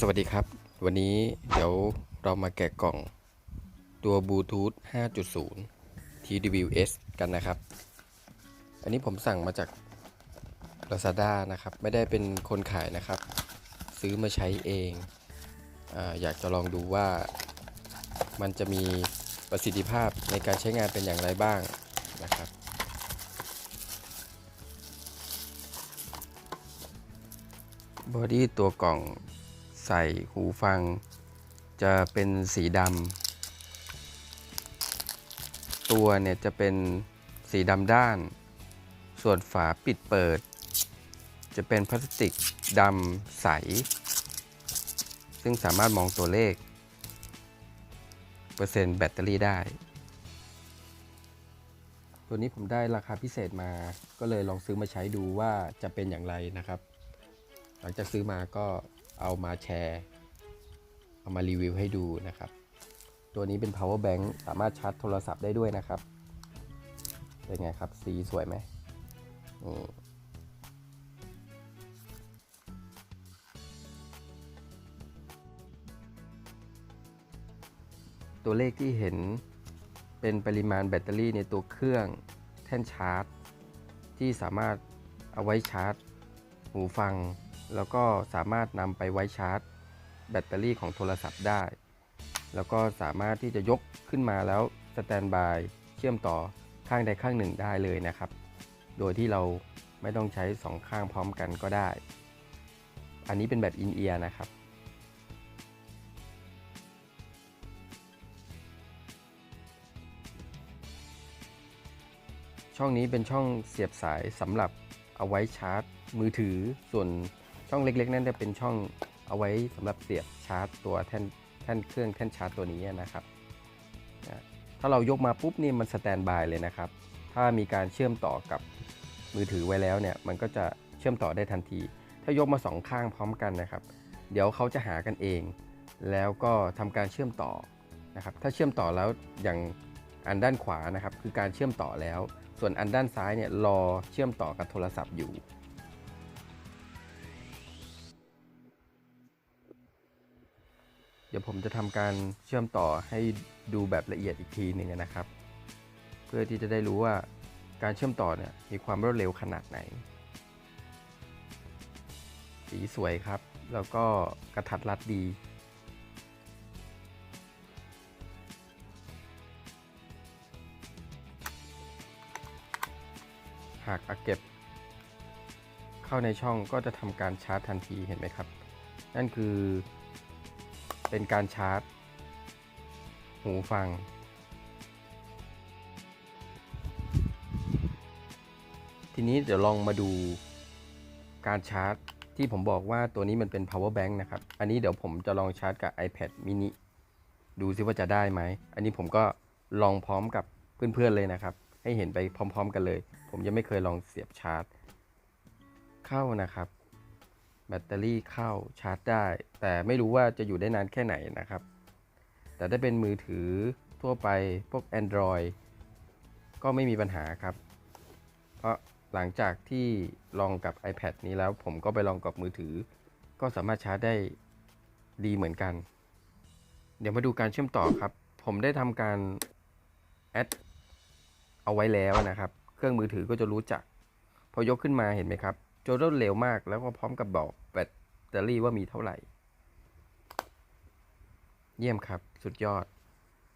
สวัสดีครับ วันนี้เดี๋ยวเรามาแกะกล่องตัวบลูทูธ 5.0 TWS กันนะครับ อันนี้ผมสั่งมาจาก Lazada นะครับ ไม่ได้เป็นคนขายนะครับ ซื้อมาใช้เองออยากจะลองดูว่ามันจะมีประสิทธิภาพในการใช้งานเป็นอย่างไรบ้างนะครับบอดี้ตัวกล่อง ใส่หูฟัง จะเป็นสีดำตัวเนี่ยจะเป็นสีดำด้าน ส่วนฝาปิดเปิด จะเป็นพลาสติกดำใส ซึ่งสามารถมองตัวเลข เปอร์เซ็นต์แบตเตอรี่ได้ ตัวนี้ผมได้ราคาพิเศษมา ก็เลยลองซื้อมาใช้ดูว่าจะเป็นอย่างไรนะครับ หลังจากซื้อมาก็ เอามาแชร์ เอามารีวิวให้ดูนะครับ ตัวนี้เป็น power bank สามารถชาร์จโทรศัพท์ได้ด้วยนะครับ เป็นไงครับ สีสวยไหมนี่ตัวเลขที่เห็นเป็นปริมาณแบตเตอรี่ในตัวเครื่องแท่นชาร์จ ที่สามารถเอาไว้ชาร์จ หูฟัง แล้วก็สามารถนำไปไว้ชาร์จ แบตเตอรี่ของโทรศัพท์ได้ แล้วก็สามารถที่จะยกขึ้นมาแล้วสแตนบายเชื่อมต่อข้างใดข้างหนึ่งได้เลยนะครับ โดยที่เราไม่ต้องใช้สองข้างพร้อมกันก็ได้ อันนี้เป็นแบบอินเอียร์นะครับช่องนี้เป็นช่องเสียบสายสำหรับเอาไว้ชาร์จ มือถือ ส่วน ช่องเล็กๆ นั่นจะเป็นช่องเอาไว้สำหรับเสียบชาร์จตัวแท่นแท่นเครื่องแท่นชาร์จตัวนี้นะครับถ้าเรายกมาปุ๊บนี่มันสแตนบายเลยนะครับ ถ้ามีการเชื่อมต่อกับมือถือไว้แล้วเนี่ยมันก็จะเชื่อมต่อได้ทันที ถ้ายกมาสองข้างพร้อมกันนะครับ เดี๋ยวเขาจะหากันเอง แล้วก็ทำการเชื่อมต่อนะครับ ถ้าเชื่อมต่อแล้วอย่างอันด้านขวานะครับ คือการเชื่อมต่อแล้ว ส่วนอันด้านซ้ายเนี่ยรอเชื่อมต่อกับโทรศัพท์อยู่ เดี๋ยวผมจะทำการเชื่อมต่อให้ดูแบบละเอียดอีกทีหนึ่งนะครับ เพื่อที่จะได้รู้ว่าการเชื่อมต่อเนี่ยมีความรวดเร็วขนาดไหน สีสวยครับ แล้วก็กระทัดรัดดีหากเอาเก็บ เข้าในช่องก็จะทำการชาร์จทันทีเห็นไหมครับ นั่นคือ เป็นการชาร์จ หูฟัง ทีนี้เดี๋ยวลองมาดูการชาร์จ ที่ผมบอกว่าตัวนี้มันเป็น power bank นะครับ อันนี้เดี๋ยวผมจะลองชาร์จกับ iPad mini ดูซิว่าจะได้ไหม อันนี้ผมก็ลองพร้อมกับเพื่อนๆเลยนะครับ ให้เห็นไปพร้อม ๆ กันเลย ผมยังไม่เคยลองเสียบชาร์จ เข้านะครับ แบตเตอรี่เข้าชาร์จได้ แต่ไม่รู้ว่าจะอยู่ได้นานแค่ไหนนะครับ แต่ถ้าเป็นมือถือทั่วไปพวก Android ก็ไม่มีปัญหาครับ เพราะหลังจากที่ลองกับ iPad นี้แล้วผมก็ไปลองกับมือถือ ก็สามารถชาร์จได้ดีเหมือนกัน เดี๋ยวมาดูการเชื่อมต่อครับ ผมได้ทำการแอดเอาไว้แล้วนะครับ เครื่องมือถือก็จะรู้จัก พอยกขึ้นมาเห็นไหมครับ จนรวดเร็วมากแล้วก็พร้อมกับบอกแบตเตอรี่ว่ามีเท่าไหร่ เยี่ยมครับ สุดยอด